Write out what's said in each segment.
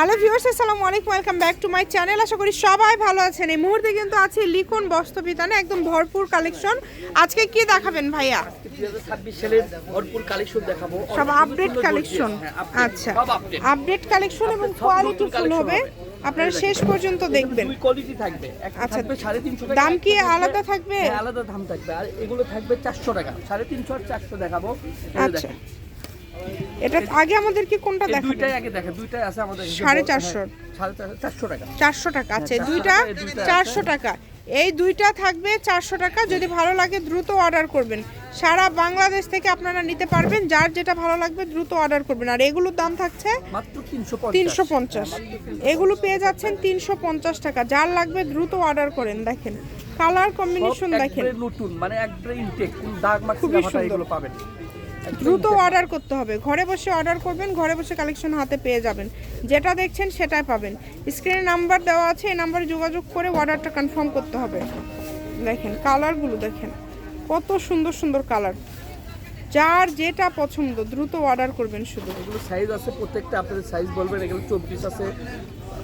Hello viewers আসসালামু আলাইকুম welcome back to my channel. আশা করি সবাই ভালো আছেন। এই মুহূর্তে কিন্তু আছে লিখন বস্ত্রবিতানে একদম ভরপুর কালেকশন। আজকে কি দেখাবেন ভাইয়া? সালের ভরপুর কালেকশন দেখাবো। সব আপডেট কালেকশন। হ্যাঁ, আচ্ছা। আপডেট কালেকশন এবং কোয়ালিটি ফুল হবে। আপনারা শেষ পর্যন্ত দেখবেন। দুই কোয়ালিটি থাকবে। আচ্ছা, থাকবে সাড়ে তিনশো টাকা দাম কি আলাদা থাকবে? হ্যাঁ, আলাদা দাম থাকবে। আর এগুলো থাকবে চারশো টাকা। সাড়ে তিনশো আর চারশো দেখাবো। এই আচ্ছা। এটা আগে আমাদের কি কোনটা দেখাবেন দুইটাই আগে দেখেন দুইটাই আছে আমাদের কাছে। সাড়ে হ্যাঁ, টাকা। চারশো টাকা আচ্ছা দুইটা টাকা, এই দুইটা চারশো আছে। টাকা। এই দুইটা থাকবে চারশো টাকা যদি ভালো লাগে দ্রুত অর্ডার করবেন। সারা বাংলাদেশ থেকে আপনারা নিতে পারবেন যার যেটা ভালো লাগবে দ্রুত অর্ডার করবেন। আর এগুলোর দাম থাকছে তিনশো পঞ্চাশ। এগুলো পেয়ে যাচ্ছেন তিনশো পঞ্চাশ টাকা। যার লাগবে দ্রুত অর্ডার করেন দেখেন। কালার কম্বিনেশন দেখেন। নতুন মানে একবারে ইনটেক দাগ মাখি খুবই সুন্দর। এগুলো পাবেন। দ্রুত অর্ডার করতে হবে। ঘরে বসে অর্ডার করবেন ঘরে বসে কালেকশন হাতে পেয়ে যাবেন। যেটা দেখছেন সেটাই পাবেন। স্ক্রিনে নাম্বার দেওয়া আছে এই নাম্বারে যোগাযোগ করে অর্ডারটা কনফার্ম করতে হবে। দেখেন কালারগুলো দেখেন। কত সুন্দর সুন্দর কালার যার যেটা পছন্দ দ্রুত অর্ডার করবেন শুধু। এগুলো সাইজ আছে প্রত্যেকটা আপনাদের সাইজ বলবেন এগুলো চব্বিশ আছে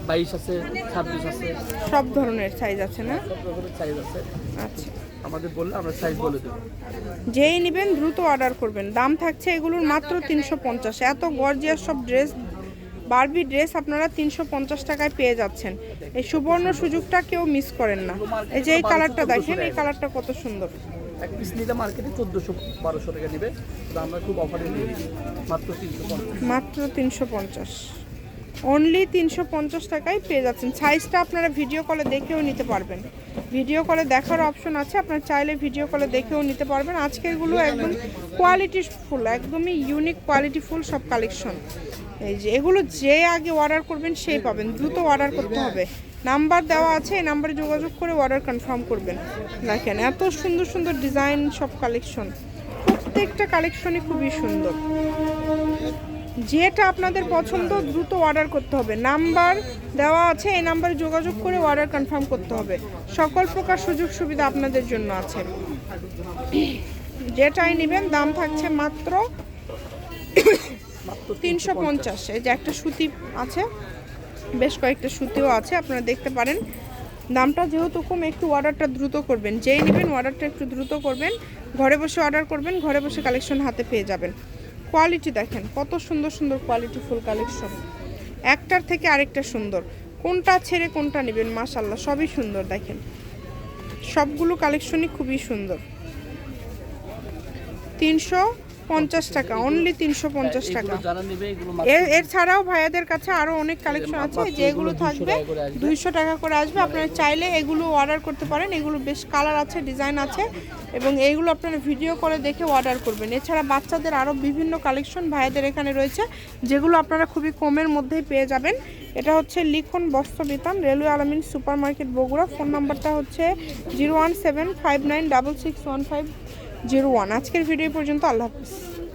বাইশ আছে ছাব্বিশ আছে। সব ধরনের সাইজ আছে না? সব রকমের সাইজ আছে। আচ্ছা। আমাদের বললে আমরা সাইজ বলে দেবো। যেই নেবেন দ্রুত অর্ডার করবেন। দাম থাকছে এগুলোর মাত্র তিনশো পঞ্চাশ। এত গর্জিয়াস সব ড্রেস বারবি ড্রেস আপনারা তিনশো পঞ্চাশ টাকায় পেয়ে যাচ্ছেন। এই সুবর্ণ সুযোগটা কেউ মিস করেন না। এই যে এই কালারটা দেখেন এই কালারটা কত সুন্দর। এক পিস নিলে মার্কেটে চোদ্দোশো বারোশো টাকা নেবে। তো আমরা খুব অফারে নিয়ে মাত্র তিনশো মাত্র তিনশো পঞ্চাশ। অনলি তিনশো পঞ্চাশ টাকায় পেয়ে যাচ্ছেন। সাইজটা আপনারা ভিডিও কলে দেখেও নিতে পারবেন। ভিডিও কলে দেখার অপশন আছে, আপনারা চাইলে ভিডিও কলে দেখেও নিতে পারবেন। আজকেরগুলো একদম কোয়ালিটি ফুল একদমই ইউনিক কোয়ালিটি ফুল সব কালেকশন এই যে, এগুলো যে আগে অর্ডার করবেন, সেই পাবেন। দ্রুত অর্ডার করতে হবে। নাম্বার দেওয়া আছে, এই নাম্বারে যোগাযোগ করে অর্ডার কনফার্ম করবেন। দেখেন, এত সুন্দর সুন্দর ডিজাইন সব কালেকশন প্রত্যেকটা কালেকশনই খুবই সুন্দর। যেটা আপনাদের পছন্দ, দ্রুত অর্ডার করতে হবে। নাম্বার দেওয়া আছে, এই নাম্বারে যোগাযোগ করে অর্ডার কনফার্ম করতে হবে। সকল প্রকার সুযোগ সুবিধা আপনাদের জন্য আছে। যেটাই নেবেন, দাম থাকছে মাত্র তিনশো পঞ্চাশ। এই যে একটা সুতি আছে, বেশ কয়েকটা সুতিও আছে, আপনারা দেখতে পারেন। দামটা যেহেতু কম, একটু অর্ডারটা দ্রুত করবেন। যেই নেবেন অর্ডারটা একটু দ্রুত করবেন। ঘরে বসে অর্ডার করবেন, ঘরে বসে কালেকশন হাতে পেয়ে যাবেন। কোয়ালিটি দেখেন, কত সুন্দর সুন্দর কোয়ালিটি ফুল কালেকশন একটার থেকে আরেকটা সুন্দর। কোনটা ছেড়ে কোনটা নেবেন মাশাল্লাহ সবই সুন্দর দেখেন। সবগুলো কালেকশনই খুবই সুন্দর। তিনশো পঞ্চাশ টাকা অনলি তিনশো পঞ্চাশ টাকা। এর এছাড়াও ভাইয়াদের কাছে আরও অনেক কালেকশন আছে যেগুলো থাকবে। দুইশো টাকা করে আসবে। আপনারা চাইলে এগুলো অর্ডার করতে পারেন এগুলো বেশ কালার আছে ডিজাইন আছে এবং এইগুলো আপনারা ভিডিও করে দেখে অর্ডার করবেন। এছাড়া বাচ্চাদের আরও বিভিন্ন কালেকশন ভাইয়াদের এখানে রয়েছে যেগুলো আপনারা খুবই কমের মধ্যেই পেয়ে যাবেন। এটা হচ্ছে Likhon Bastra Bitan railway Alamin super market Bogura. Phone নাম্বারটা হচ্ছে zero one seven five nine double six one five. Zero one. আজকের ভিডিও পর্যন্ত আল্লাহ হাফিজ।